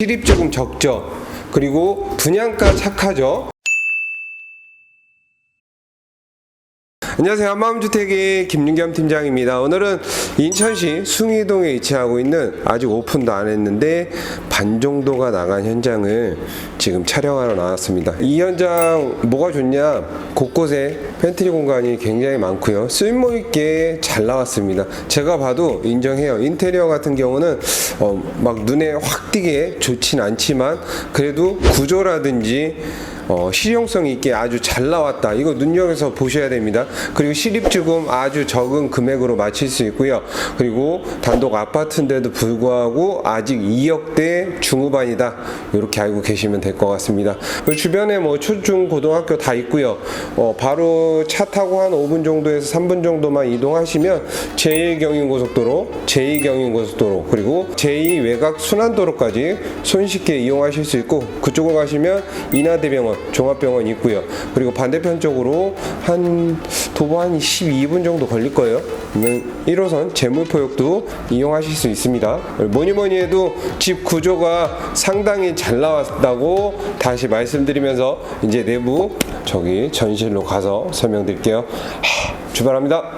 실입 조금 적죠. 그리고 분양가 착하죠. 안녕하세요. 한마음주택의 김윤겸 팀장입니다. 오늘은 인천시 숭이동에 위치하고 있는 아직 오픈도 안 했는데 반 정도가 나간 현장을 지금 촬영하러 나왔습니다. 이 현장 뭐가 좋냐? 곳곳에 팬트리 공간이 굉장히 많고요. 쓸모 있게 잘 나왔습니다. 제가 봐도 인정해요. 인테리어 같은 경우는 어, 막 눈에 확 띄게 좋진 않지만 그래도 구조라든지 어, 실용성 있게 아주 잘 나왔다. 이거 눈여겨서 보셔야 됩니다. 그리고 실입주금 아주 적은 금액으로 마칠 수 있고요. 그리고 단독 아파트인데도 불구하고 아직 2억대 중후반이다. 이렇게 알고 계시면 될 것 같습니다. 그 주변에 뭐 초중 고등학교 다 있고요. 어, 바로 차 타고 한 5분 정도에서 3분 정도만 이동하시면 제1경인고속도로, 제2경인고속도로, 그리고 제2 외곽 순환도로까지 손쉽게 이용하실 수 있고 그쪽으로 가시면 인하대병원, 종합병원 있고요. 그리고 반대편 쪽으로 한 도보 한 12분 정도 걸릴 거예요. 그러면 1호선 재물포역도 이용하실 수 있습니다. 뭐니 뭐니 해도 집 구조가 상당히 잘 나왔다고 다시 말씀드리면서 이제 내부 저기 전실로 가서 설명드릴게요. 하, 출발합니다.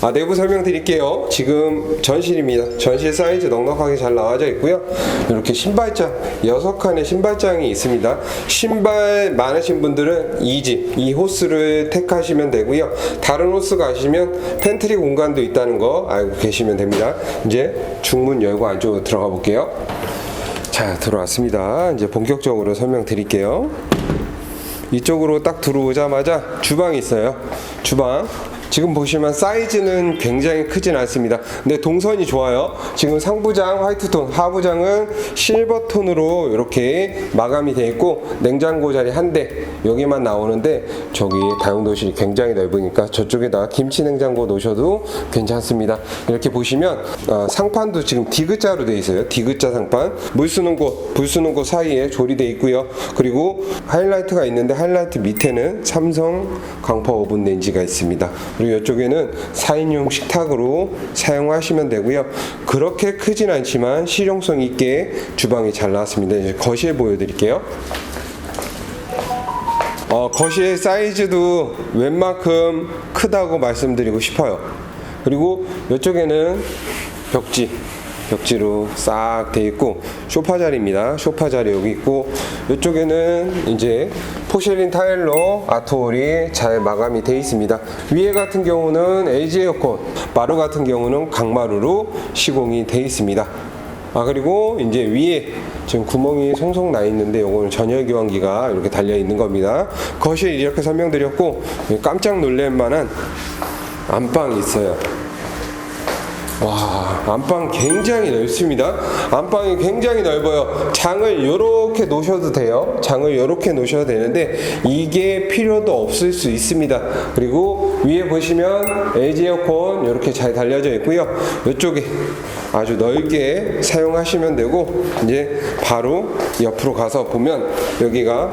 아, 내부 설명 드릴게요. 지금 전실입니다. 전실 사이즈 넉넉하게 잘 나와져 있고요. 이렇게 신발장, 6칸의 신발장이 있습니다. 신발 많으신 분들은 이 집, 이 호스를 택하시면 되고요. 다른 호스 가시면 팬트리 공간도 있다는 거 알고 계시면 됩니다. 이제 중문 열고 안쪽으로 들어가 볼게요. 자, 들어왔습니다. 이제 본격적으로 설명 드릴게요. 이쪽으로 딱 들어오자마자 주방이 있어요. 주방. 지금 보시면 사이즈는 굉장히 크진 않습니다. 근데 동선이 좋아요. 지금 상부장 화이트톤, 하부장은 실버톤으로 이렇게 마감이 되어 있고 냉장고 자리 한 대 여기만 나오는데 저기 다용도실이 굉장히 넓으니까 저쪽에다 김치 냉장고 놓으셔도 괜찮습니다. 이렇게 보시면 어, 상판도 지금 디귿자로 되어 있어요. 디귿자 상판. 물 쓰는 곳, 불 쓰는 곳 사이에 조리되어 있고요. 그리고 하이라이트가 있는데 하이라이트 밑에는 삼성 강파 오븐 렌지가 있습니다. 그리고 이쪽에는 4인용 식탁으로 사용하시면 되고요. 그렇게 크진 않지만 실용성 있게 주방이 잘 나왔습니다. 이제 거실 보여드릴게요. 어, 거실 사이즈도 웬만큼 크다고 말씀드리고 싶어요. 그리고 이쪽에는 벽지, 벽지로 싹 돼 있고 소파 자리입니다. 소파 자리 여기 있고 이쪽에는 이제 포쉐린 타일로 아트홀이 잘 마감이 돼 있습니다. 위에 같은 경우는 LG 에어컨, 마루 같은 경우는 강마루로 시공이 돼 있습니다. 아 그리고 이제 위에 지금 구멍이 송송 나 있는데 요거는 전열 교환기가 이렇게 달려 있는 겁니다. 거실 이렇게 설명드렸고 깜짝 놀랄 만한 안방이 있어요. 와, 안방 굉장히 넓습니다. 안방이 굉장히 넓어요. 장을 이렇게 놓으셔도 돼요. 장을 이렇게 놓으셔도 되는데 이게 필요도 없을 수 있습니다. 그리고 위에 보시면 LG 에어컨 이렇게 잘 달려져 있고요. 이쪽에 아주 넓게 사용하시면 되고 이제 바로 옆으로 가서 보면 여기가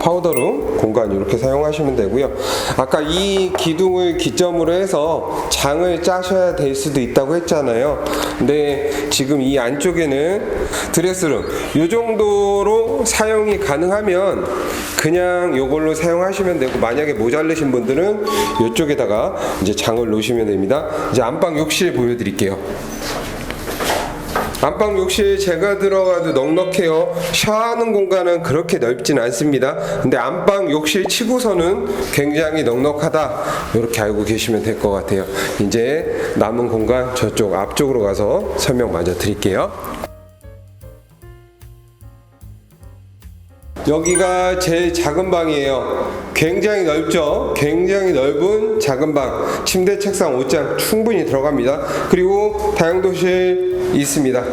파우더룸 공간 이렇게 사용하시면 되고요. 아까 이 기둥을 기점으로 해서 장을 짜셔야 될 수도 있다고 했잖아요. 근데 지금 이 안쪽에는 드레스룸 이 정도로 사용이 가능하면 그냥 이걸로 사용하시면 되고 만약에 모자르신 분들은 이쪽에다가 이제 장을 놓으시면 됩니다. 이제 안방 욕실 보여드릴게요. 안방 욕실 제가 들어가도 넉넉해요. 샤워하는 공간은 그렇게 넓진 않습니다. 근데 안방 욕실 치고서는 굉장히 넉넉하다. 이렇게 알고 계시면 될 것 같아요. 이제 남은 공간 저쪽 앞쪽으로 가서 설명 마저 드릴게요. 여기가 제일 작은 방이에요. 굉장히 넓죠? 굉장히 넓은 작은 방. 침대, 책상, 옷장 충분히 들어갑니다. 그리고 다용도실 있습니다.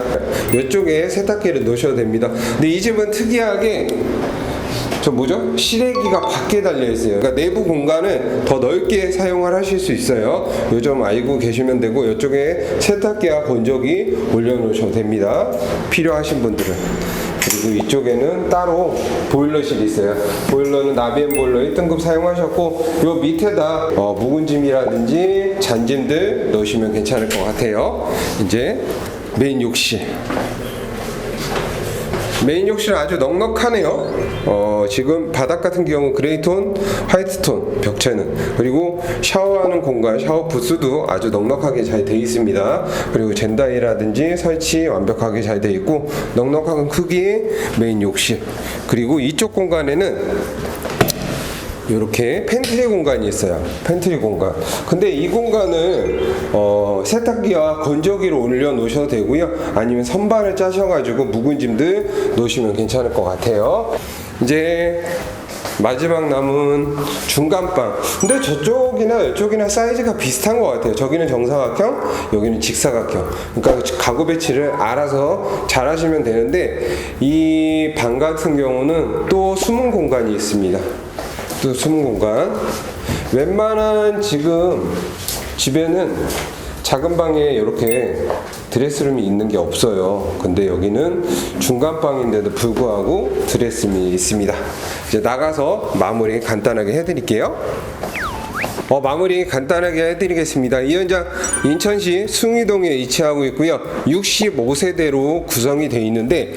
이쪽에 세탁기를 놓으셔도 됩니다. 근데 이 집은 특이하게 저 뭐죠? 실외기가 밖에 달려 있어요. 그러니까 내부 공간을 더 넓게 사용을 하실 수 있어요. 요점 알고 계시면 되고 이쪽에 세탁기와 건조기 올려놓으셔도 됩니다. 필요하신 분들은. 그리고 이쪽에는 따로 보일러실이 있어요. 보일러는 나비엔 보일러 1등급 사용하셨고 요 밑에다 어, 묵은 짐이라든지 잔짐들 넣으시면 괜찮을 것 같아요. 이제 메인 욕실. 메인 욕실은 아주 넉넉하네요. 어, 지금 바닥 같은 경우 그레이톤, 화이트톤 벽체는 그리고 샤워하는 공간, 샤워 부스도 아주 넉넉하게 잘 되어 있습니다. 그리고 젠다이라든지 설치 완벽하게 잘 되어 있고 넉넉한 크기의 메인 욕실. 그리고 이쪽 공간에는 이렇게 팬트리 공간이 있어요. 팬트리 공간. 근데 이 공간은 어, 세탁기와 건조기를 올려 놓으셔도 되고요. 아니면 선반을 짜셔가지고 묵은 짐들 놓으시면 괜찮을 것 같아요. 이제 마지막 남은 중간방. 근데 저쪽이나 이쪽이나 사이즈가 비슷한 것 같아요. 저기는 정사각형, 여기는 직사각형. 그러니까 가구 배치를 알아서 잘 하시면 되는데 이 방 같은 경우는 또 숨은 공간이 있습니다. 또 숨은 공간. 웬만한 지금 집에는 작은 방에 이렇게 드레스룸이 있는 게 없어요. 근데 여기는 중간 방인데도 불구하고 드레스룸이 있습니다. 이제 나가서 마무리 간단하게 해드릴게요. 어, 마무리 간단하게 해드리겠습니다. 이 현장 인천시 숭이동에 위치하고 있고요. 65세대로 구성이 되어 있는데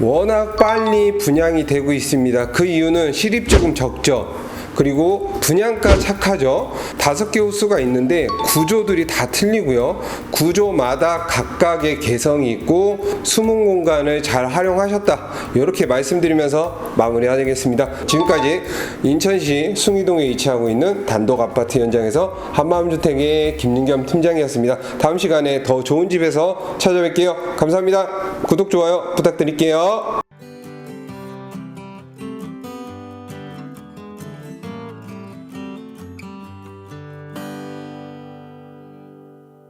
워낙 빨리 분양이 되고 있습니다. 그 이유는 실입 조금 적죠. 그리고 분양가 착하죠. 다섯 개 호수가 있는데 구조들이 다 틀리고요. 구조마다 각각의 개성이 있고 숨은 공간을 잘 활용하셨다. 이렇게 말씀드리면서 마무리하겠습니다. 지금까지 인천시 숭이동에 위치하고 있는 단독 아파트 현장에서 한마음주택의 김윤겸 팀장이었습니다. 다음 시간에 더 좋은 집에서 찾아뵐게요. 감사합니다. 구독, 좋아요 부탁드릴게요.